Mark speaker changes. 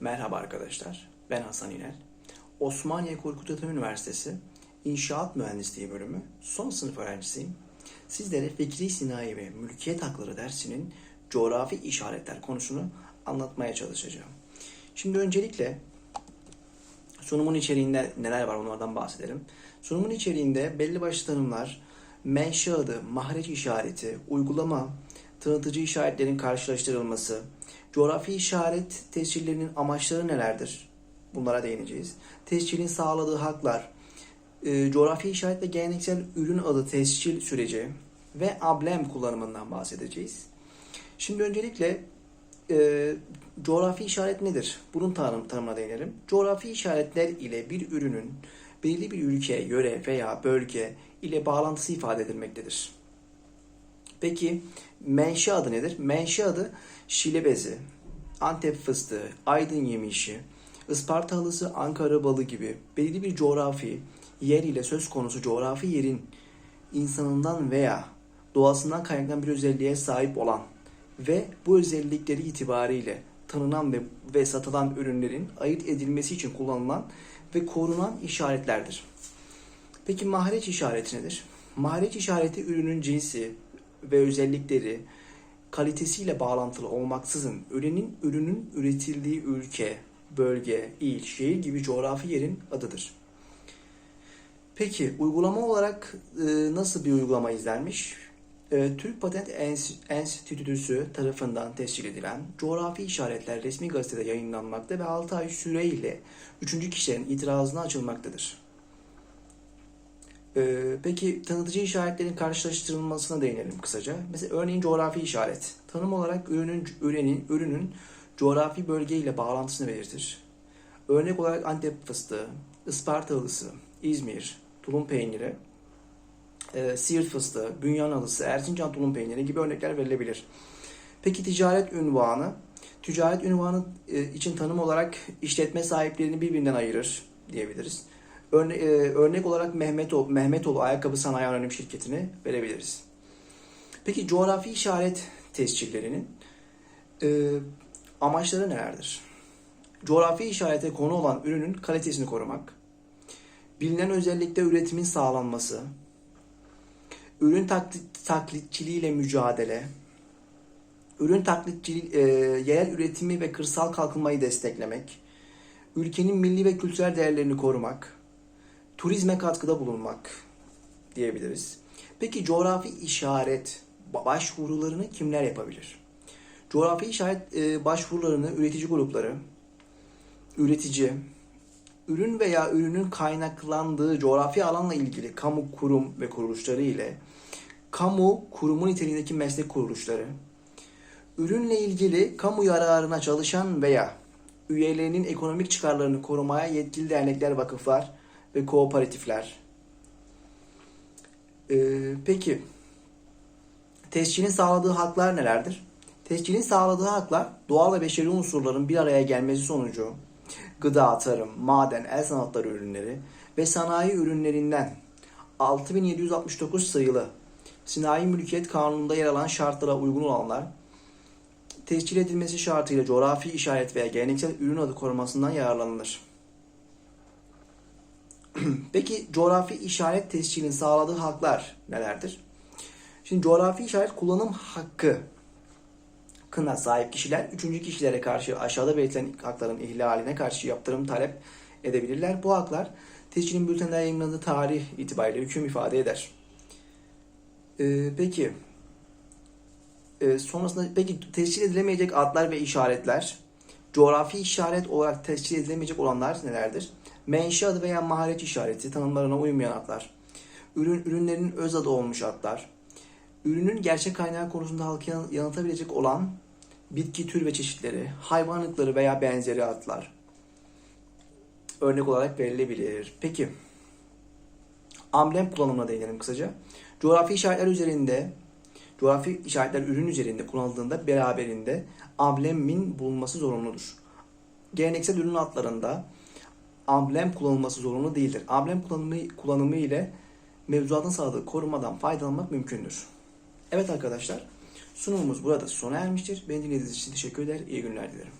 Speaker 1: Merhaba arkadaşlar, ben Hasan İnel. Osmaniye Korkut Ata Üniversitesi İnşaat Mühendisliği bölümü son sınıf öğrencisiyim. Sizlere Fikri Sinayi ve Mülkiyet Hakları dersinin coğrafi işaretler konusunu anlatmaya çalışacağım. Şimdi öncelikle sunumun içeriğinde neler var onlardan bahsedelim. Sunumun içeriğinde belli başlı tanımlar, menşe adı, mahreç işareti, uygulama, tanıtıcı işaretlerin karşılaştırılması, coğrafi işaret tescillerinin amaçları nelerdir? Bunlara değineceğiz. Tescilin sağladığı haklar, e, coğrafi işaret ve geleneksel ürün adı tescil süreci ve ablem kullanımından bahsedeceğiz. Şimdi öncelikle e, coğrafi işaret nedir? Bunun tanım, tanımına değinelim. Coğrafi işaretler ile bir ürünün belli bir ülke, yöre veya bölge ile bağlantısı ifade edilmektedir. Peki menşe adı nedir? Menşe adı Şile bezi, Antep fıstığı, Aydın yemişi, Isparta halısı, Ankara balı gibi belli bir coğrafi yer ile söz konusu coğrafi yerin insanından veya doğasından kaynaklanan bir özelliğe sahip olan ve bu özellikleri itibariyle tanınan ve, ve satılan ürünlerin ayırt edilmesi için kullanılan ve korunan işaretlerdir. Peki mahreç işareti nedir? Mahreç işareti ürünün cinsi ve özellikleri kalitesiyle bağlantılı olmaksızın ürünün ürünün üretildiği ülke, bölge, il, şehir gibi coğrafi yerin adıdır. Peki uygulama olarak e, nasıl bir uygulama izlenmiş? E, Türk Patent Ens- Enstitüsü tarafından tescil edilen coğrafi işaretler resmi gazetede yayınlanmakta ve 6 ay süreyle 3. kişilerin itirazına açılmaktadır. Ee, peki tanıtıcı işaretlerin karşılaştırılmasına değinelim kısaca. Mesela örneğin coğrafi işaret. Tanım olarak ürünün, ürünün, ürünün coğrafi bölge ile bağlantısını belirtir. Örnek olarak Antep fıstığı, Isparta halısı, İzmir, tulum peyniri, e, Siirt fıstığı, Bünyan halısı, Erzincan tulum peyniri gibi örnekler verilebilir. Peki ticaret ünvanı? Ticaret ünvanı e, için tanım olarak işletme sahiplerini birbirinden ayırır diyebiliriz. Örne, e, örnek olarak Mehmetoğlu, Mehmetoğlu Ayakkabı Sanayi Anonim Şirketi'ni verebiliriz. Peki coğrafi işaret tescillerinin e, amaçları nelerdir? Coğrafi işarete konu olan ürünün kalitesini korumak, bilinen özellikle üretimin sağlanması, ürün taklit, taklitçiliğiyle mücadele, ürün taklitçiliği, e, yerel üretimi ve kırsal kalkınmayı desteklemek, ülkenin milli ve kültürel değerlerini korumak, turizme katkıda bulunmak diyebiliriz. Peki coğrafi işaret başvurularını kimler yapabilir? Coğrafi işaret e, başvurularını üretici grupları, üretici, ürün veya ürünün kaynaklandığı coğrafi alanla ilgili kamu kurum ve kuruluşları ile kamu kurumu niteliğindeki meslek kuruluşları, ürünle ilgili kamu yararına çalışan veya üyelerinin ekonomik çıkarlarını korumaya yetkili dernekler, vakıflar ve kooperatifler. Ee, peki, tescilin sağladığı haklar nelerdir? Tescilin sağladığı haklar doğal ve beşeri unsurların bir araya gelmesi sonucu gıda, tarım, maden, el sanatları ürünleri ve sanayi ürünlerinden 6769 sayılı Sinayi Mülkiyet Kanunu'nda yer alan şartlara uygun olanlar tescil edilmesi şartıyla coğrafi işaret veya geleneksel ürün adı korumasından yararlanılır. Peki coğrafi işaret tescilinin sağladığı haklar nelerdir? Şimdi coğrafi işaret kullanım hakkı kına sahip kişiler üçüncü kişilere karşı aşağıda belirtilen hakların ihlaline karşı yaptırım talep edebilirler. Bu haklar tescilin bültende yayınlandığı tarih itibariyle hüküm ifade eder. Ee, peki e, sonrasında peki tescil edilemeyecek adlar ve işaretler coğrafi işaret olarak tescil edilemeyecek olanlar nelerdir? Menşe adı veya maharet işareti tanımlarına uymayan adlar. Ürün, ürünlerin öz adı olmuş adlar. Ürünün gerçek kaynağı konusunda halkı yan- yanıltabilecek olan bitki tür ve çeşitleri, hayvanlıkları veya benzeri adlar. Örnek olarak verilebilir. Peki, amblem kullanımına değinelim kısaca. Coğrafi işaretler üzerinde, coğrafi işaretler ürün üzerinde kullanıldığında beraberinde amblemin bulunması zorunludur. Geleneksel ürün adlarında amblem kullanılması zorunlu değildir. Amblem kullanımı, kullanımı ile mevzuatın sağladığı korumadan faydalanmak mümkündür. Evet arkadaşlar, sunumumuz burada sona ermiştir. Beni dinlediğiniz için teşekkür eder, iyi günler dilerim.